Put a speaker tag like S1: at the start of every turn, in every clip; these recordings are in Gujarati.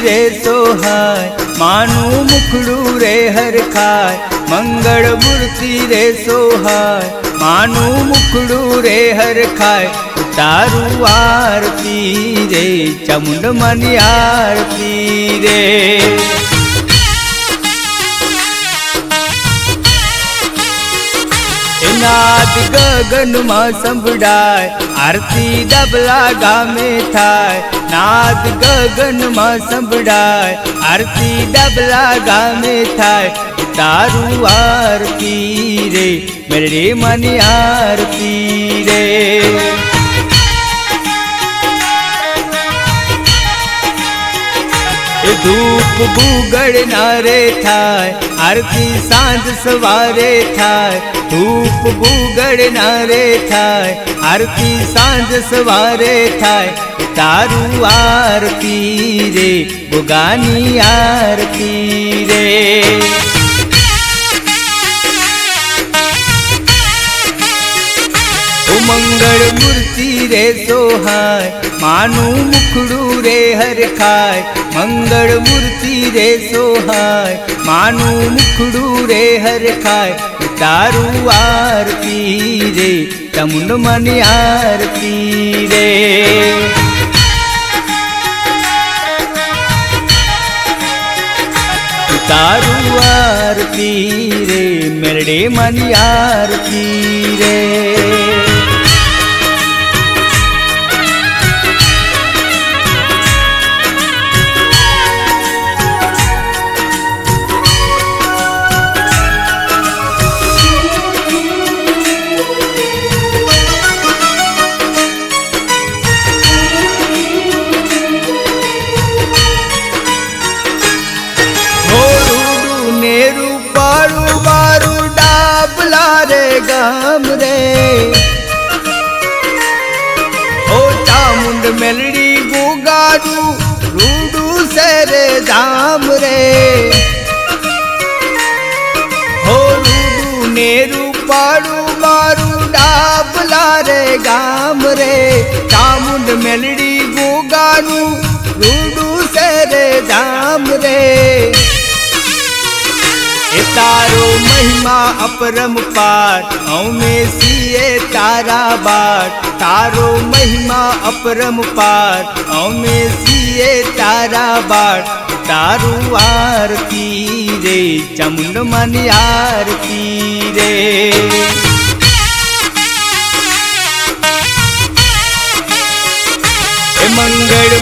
S1: રે સોહાય માનું મુખડું રે હરખાય મંગળ મૂર્તિ રે સોહાય માનું મુખડું રે હરખાય તારું આરતી રે, ચમુંડ મની આરતી રે. નાદ ગગનમાં સંભળાય. આરતી ડબલા ગામે થાય. નાદ ગગનમાં સંભળાય આરતી ડબલા ગામે થાય તારું આરતી રે મેરે મની આરતી રે. ધૂપ ગુગળ નારે થાય આરતી સાંજ સવારે થાય ધૂપ ગુગળ નારે થાય આરતી સાંજ સવારે થાય તારું આરતી રે ગુગાની આરતી રે ઓ મંગળ મૂર્તિ રે સોહાય માનું મુખડું રે હરખાય મંગળ મૂર્તિ રે સોહાય માનું મુખડું રે હરખાય તારું આરતી રે, તમુંડ મની આરતી રે. તારું આરતી રે મેરડે મની આરતી રે. ગામ રે. ઓ ચામુંડ મેલડી ગુગાડું રૂડું સે રે ધામ રે. હો રૂડું નેરું પાડું, મારું ડાબલા રે ગામ રે. ચામુંડ મેલડી ગુગાડું રૂડું સે રે ધામ રે. એ તારો મહિમા અપરંપાર અમે સીએ તારા બાટ તારો મહિમા અપરંપાર અમે સીએ તારા બાટ તારું આરતી રે ચમુંડ મની આરતી રે. મંગળ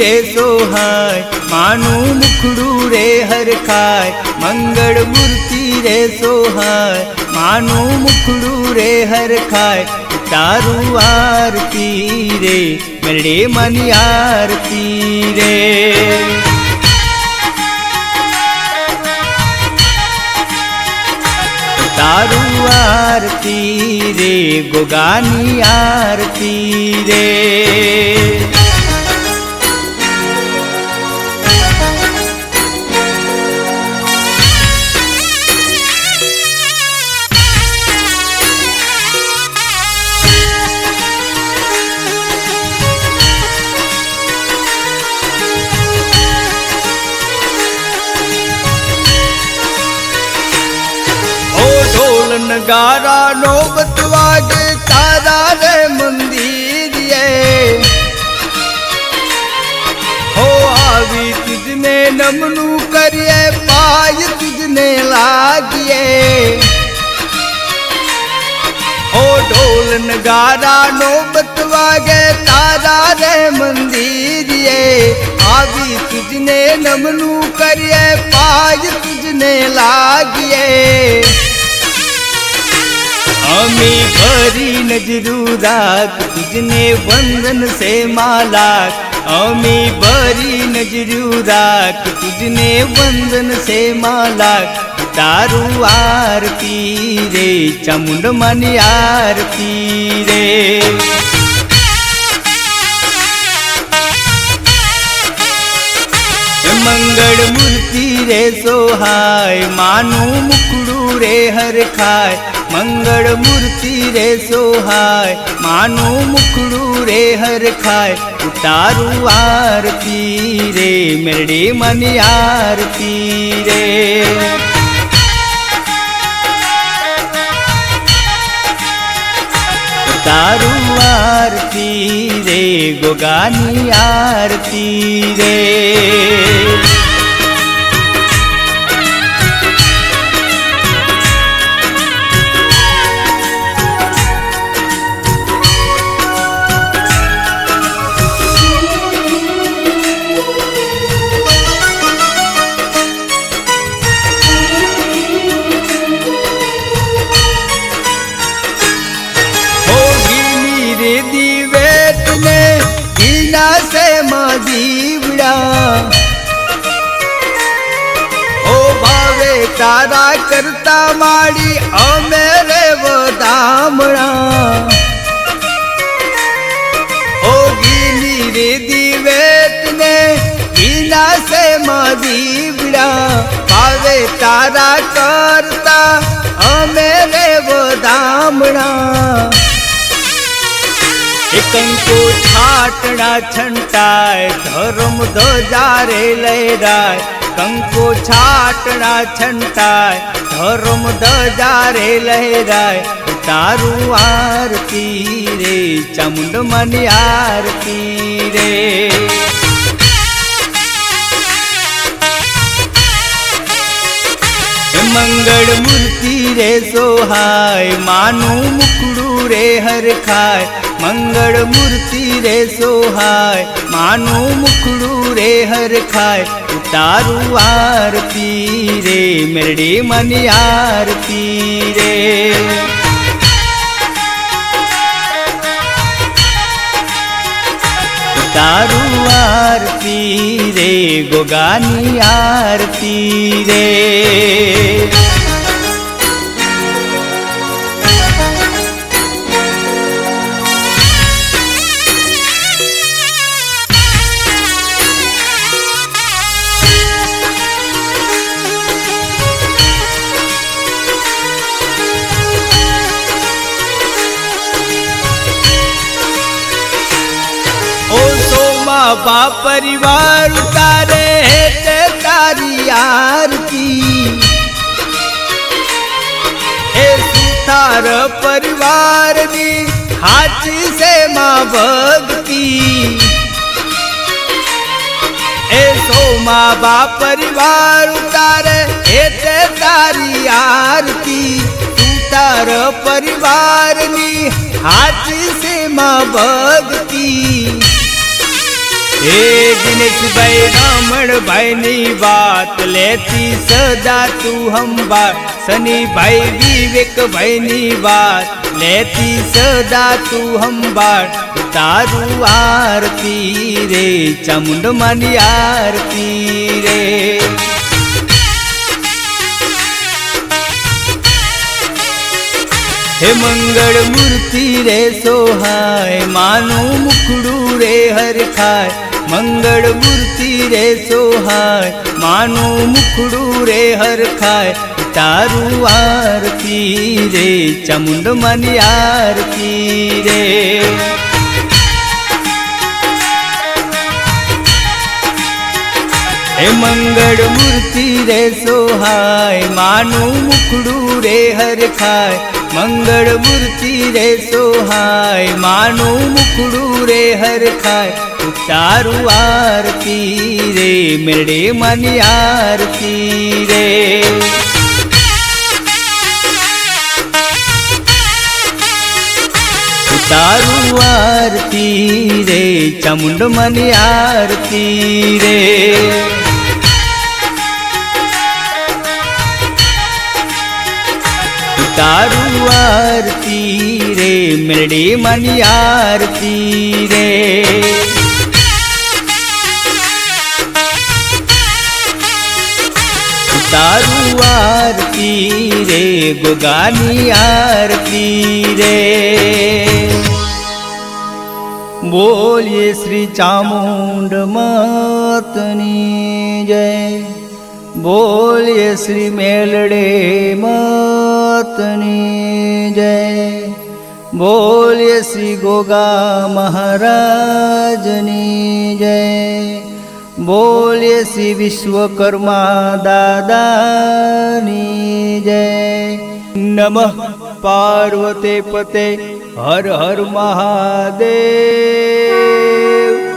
S1: રે સોહાય માનું મુખડું રે હરખાય મંગળ મૂર્તિ રે સોહાય માનું મુખડું રે હરખાય તારું આરતી રે મેરડે મની આરતી રે તારું આરતી રે ગોગાની આરતી રે નગારા નો બતવાગે તારા રે મંદિરે હો, આવી તુજને નમનું કરીએ, પાય તુજને લાગીએ. હો ઢોલ નગારા નો બતવાગે તારા રે મંદિરે આવી તુજને નમનું કરીએ, પાય તુજને લાગીએ. અમે ભરી નજરું રાખ તુજને વંદન સે માલાક અમે ભરી નજરું રાખ તુજને વંદન સે માલાક તારું આરતી રે, ચામુંડ મની આરતી રે. મંગળ મૂર્તિ રે સોહાય, માનું મુકડું રે હરખાય. મંગળ મૂર્તિ રે સોહાય, માનું મુખડું રે હરખાય તારું આરતી રે, મેરડી મની આરતી રે. તારું આરતી રે, ગોગાની આરતી રે. તારા કરતા માડી અમે રે વધામણા ઓ ગીની રે દિવેત ને ગીના સે દીવડા ભાવે તારા કરતા અમે રે વધામણા કંકો છાટણા છંટાય, ધર્મ ધજારે લહેરાય કંકો છાટણા છંટાય, ધર્મ ધજારે લહેરાય, તારું આરતી રે, ચમુંડ મની આરતી રે. મંગળ મૂર્તિ રે સોહાય, માનું મુકડું રે હરખાય મંગળ મૂર્તિ રે સોહાય, માનું મુકડું રે હરખાય તારું આરતી રે મેરડી મની આરતી રે. તારું આરતી રે ગોગાની આરતી રે. સોમા બા પરિવાર તારે તે તારી આરતી. એ તાર પરિવારની હાચી સે માં ભક્તિ. એ સોમા બા પરિવાર તારે એ તે તારી આરતી. પરિવારની હાચી સે માં ભક્તિ. હે દિનેશભાઈ રામણભાઈ ની વાત લેતી સદા તું હંબાર સનીભાઈ વિવેકભાઈ ની વાત લેતી સદા તું હંબાર તારું આરતી રે ચામુંડ માની આરતી રે. હે મંગળ મૂર્તિ રે, સોહાય, માનું મુખડું રે, હરખાય. મંગળ મૂર્તિ રે સોહાય, માનું મુખડું રે હરખાય, તારું આરતી રે, ચામુંડ મની આરતી રે. હે મંગળ મૂર્તિ રે સોહાય, માનું મુખડું રે હરખાય મંગળ મૂર્તિ રે સોહાય માનું મુખડું રે હરખાય તારું આરતી રે, મેળે મની આરતી રે. તારું આરતી રે, ચામુંડ મની આરતી રે. તારું આરતી રે મેરડી મની આરતી રે. તારું આરતી રે, ગોગાની આરતી રે. બોલીએ શ્રી ચામુંડ માતની જય. બોલીએ શ્રી મેલડે માતની જય. બોલીએ શ્રી ગોગા મહારાજની જય. બોલીએ શ્રી વિશ્વકર્મા દાદાની જય. નમઃ પાર્વતે પતે હર હર મહાદેવ.